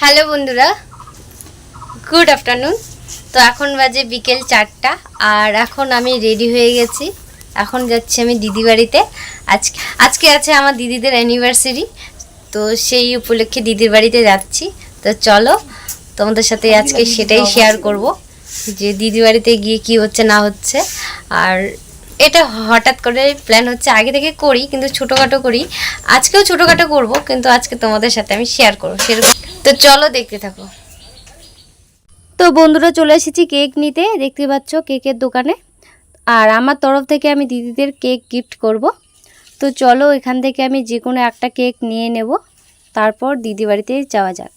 Hello বন্ধুরা good afternoon. তো এখন বাজে বিকেল চারটা আর এখন আমি রেডি হয়ে গেছি। এখন যাচ্ছি আমি দিদি বাড়িতে। আজকে আজকে আছে আমার দিদিদের অ্যানিভার্সারি তো সেই উপলক্ষে দিদির বাড়িতে যাচ্ছি। তো চলো তোমাদের সাথে আজকে সেটাই শেয়ার করব যে দিদি বাড়িতে গিয়ে কি হচ্ছে না হচ্ছে। আর এটা হঠাৎ করে প্ল্যান হচ্ছে আগে থেকে করি কিন্তু ছোটোখাটো করি। আজকেও ছোটোখাটো করব কিন্তু আজকে তোমাদের সাথে আমি শেয়ার করব সেরকম। তো চলো দেখতে থাকো। তো বন্ধুরা চলে এসেছি কেক নিতে, দেখতে পাচ্ছ কেকের দোকানে। আর আমার তরফ থেকে আমি দিদিদের কেক গিফট করব। তো চলো এখান থেকে আমি যে কোনো একটা কেক নিয়ে নেব, তারপর দিদি বাড়িতে যাওয়া যাক।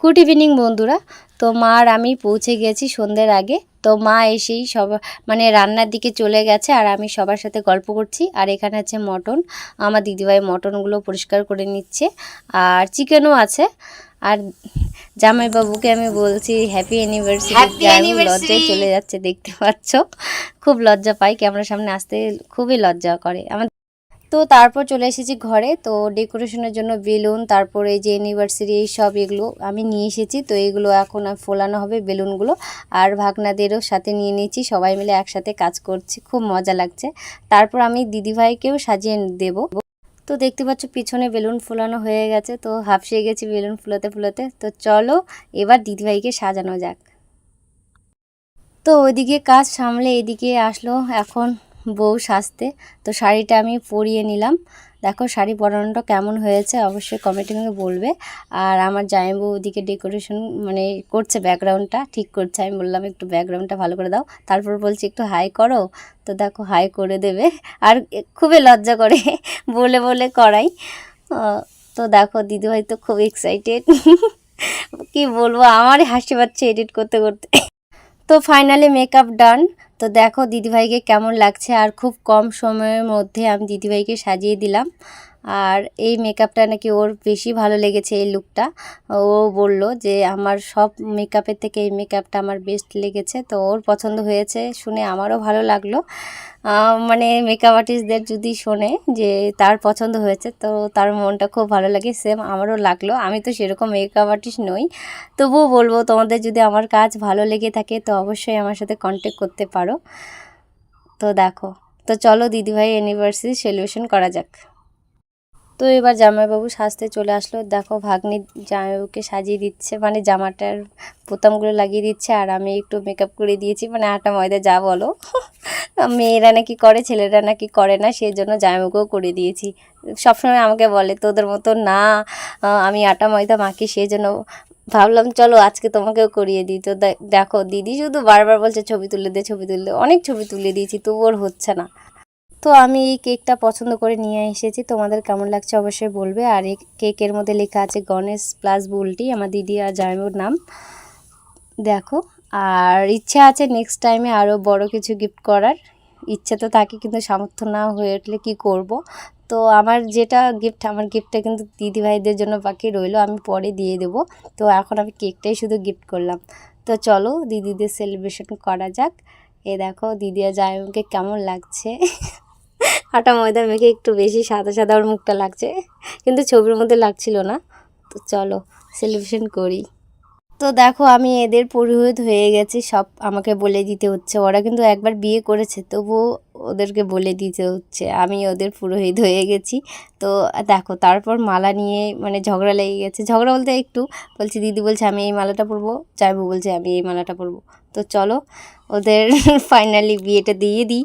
গুড ইভিনিং বন্ধুরা। তো মা আর আমি পৌঁছে গেছি সন্ধ্যের আগে। তো মা এসেই সব মানে রান্নার দিকে চলে গেছে আর আমি সবার সাথে গল্প করছি। আর এখানে আছে মটন। আমার দিদিভাই মটনগুলো পরিষ্কার করে নিচ্ছে। আর চিকেনও আছে। আর জামাইবাবুকে আমি বলছি হ্যাপি অ্যানিভার্সারি লজ্জায় চলে যাচ্ছে দেখতে পাচ্ছ? খুব লজ্জা পাই ক্যামেরার সামনে আসতে খুবই লজ্জা করে। আমার তো তারপর চলে এসেছি ঘরে। তো ডেকোরেশনের জন্য বেলুন, তারপরে যে অ্যানিভার্সারি এই সব এগুলো আমি নিয়ে এসেছি। তো এগুলো এখন ফোলানো হবে বেলুনগুলো। আর ভাগনাদেরও সাথে নিয়ে নিয়েছি। সবাই মিলে একসাথে কাজ করছি। খুব মজা লাগছে। তারপর আমি দিদিভাইকেও সাজিয়ে দেব। তো দেখতে পাচ্ছ পিছনে বেলুন ফোলানো হয়ে গেছে। তো হাফসিয়ে গেছি বেলুন ফুলাতে ফুলাতে। তো চলো এবার দিদিভাইকে সাজানো যাক। তো ওইদিকে কাজ সামলে এদিকে আসলো। এখন বউ সাজতে। তো শাড়িটা আমি পরিয়ে নিলাম। দেখো শাড়ি পরানোটা কেমন হয়েছে অবশ্যই কমেন্টিংয়ে বলবে। আর আমার জামাইবু ওদিকে ডেকোরেশন মানে করছে ব্যাকগ্রাউন্ডটা ঠিক করছে। আমি বললাম, একটু ব্যাকগ্রাউন্ডটা ভালো করে দাও। তারপর বলছি, একটু হাই করো। তো দেখো হাই করে দেবে। আর খুবই লজ্জা করে, বলে বলে করাই। তো দেখো দিদিভাই তো খুব এক্সাইটেড কি বলব, আমারই হাসি পাচ্ছে এডিট করতে করতে। তো ফাইনালি মেকআপ ডান তো দেখো দিদিভাইকে কেমন লাগছে আর খুব কম সময়ের মধ্যে আমি দিদিভাইকে সাজিয়ে দিলাম। আর এই মেকআপটা নাকি ওর বেশি ভালো লেগেছে এই লুকটা। ও বলল যে, আমার সব মেকআপের থেকে এই মেকআপটা আমার বেস্ট লেগেছে। তো ওর পছন্দ হয়েছে শুনে আমারও ভালো লাগল। মানে মেকআপ আর্টিস্টদের যদি শোনে যে, তার পছন্দ হয়েছে, তো তার মনটা খুব ভালো লাগে, সেম আমারও লাগল। আমি তো সেরকম মেকআপ আর্টিস্ট নই। তবুও বলব, তোমাদের যদি আমার কাজ ভালো লেগে থাকে, তো অবশ্যই আমার সাথে কন্ট্যাক্ট করতে পারো। তো দেখো, তো চলো দিদিভাই অ্যানিভার্সারি সেলিব্রেশন করা যাক। তো এবার জামাইবাবু সাজতে চলে আসলো। দেখো ভাগ্নি জামাইবাবুকে সাজিয়ে দিচ্ছে মানে জামাটার বোতামগুলো লাগিয়ে দিচ্ছে, আর আমি একটু মেকআপ করে দিয়েছি মানে আটা ময়দা যা বলো। মেয়েরা নাকি করে, ছেলেরা নাকি করে না সেই জন্য জামাইবাবুকেও করে দিয়েছি। সবসময় আমাকে বলে, তোদের মতো না আমি আটা ময়দা মাখি সেই জন্য ভাবলাম চলো আজকে তোমাকেও করিয়ে দিই। তো দেখো, দিদি শুধু বারবার বলছে, ছবি তুলে দে, ছবি তুলে অনেক ছবি তুলে দিয়েছি, তবু ওর হচ্ছে না। তো আমি এই কেকটা পছন্দ করে নিয়ে এসেছি। তোমাদের কেমন লাগছে অবশ্যই বলবে। আর এই কেকের মধ্যে লেখা আছে গণেশ প্লাস বুলটি, আমার দিদি আর জামাইবুর নাম। দেখো, আর ইচ্ছা আছে নেক্সট টাইমে আরও বড় কিছু গিফট করার। ইচ্ছে তো থাকে, কিন্তু সামর্থ্য না হয়ে উঠলে কি করব? তো আমার যেটা গিফট আমার গিফটটা কিন্তু দিদি ভাইদের জন্য বাকি রইল, আমি পরে দিয়ে দেব। তো এখন আমি কেকটাই শুধু গিফট করলাম। তো চলো, দিদিদের সেলিব্রেশন করা যাক। এ দেখো, দিদি আর কেমন লাগছে। আটা ময়দা মেখে একটু বেশি সাদা সাদা ওর মুখটা লাগছে, কিন্তু ছবির মধ্যে লাগছিল না। তো চলো সেলিব্রেশন করি। তো দেখো, আমি এদের পুরোহিত হয়ে গেছি, সব আমাকে বলে দিতে হচ্ছে। ওরা কিন্তু একবার বিয়ে করেছে, তবুও ওদেরকে বলে দিতে হচ্ছে। আমি ওদের পুরোহিত হয়ে গেছি। তো দেখো, তারপর মালা নিয়ে মানে ঝগড়া লেগে গেছে। ঝগড়া বলতে একটু বলছি, দিদি বলছে আমি এই মালাটা পরবো চাইব বলছে আমি এই মালাটা পরবো। তো চলো, ওদের ফাইনালি বিয়েটা দিয়ে দিই।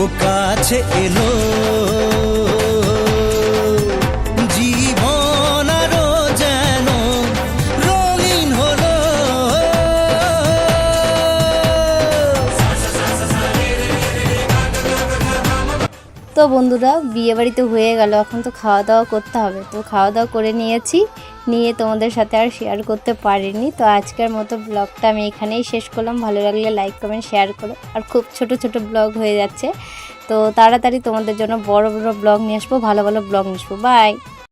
ও কাছে এলো। যেন তো বন্ধুরা বিয়ে বাড়িতে হয়ে গেল, এখন তো খাওয়া দাওয়া করতে হবে। তো খাওয়া দাওয়া করে নিয়েছি। নিয়ে তোমাদের সাথে আর শেয়ার করতে পারিনি। তো আজকের মতো ব্লগটা আমি এখানেই শেষ করলাম। ভালো লাগলে লাইক কমেন্ট শেয়ার করো। আর খুব ছোট ছোট ব্লগ হয়ে যাচ্ছে। তো তাড়াতাড়ি তোমাদের জন্য বড় বড় ব্লগ নিয়ে আসব, ভালো ভালো ব্লগ নিয়ে আসব। বাই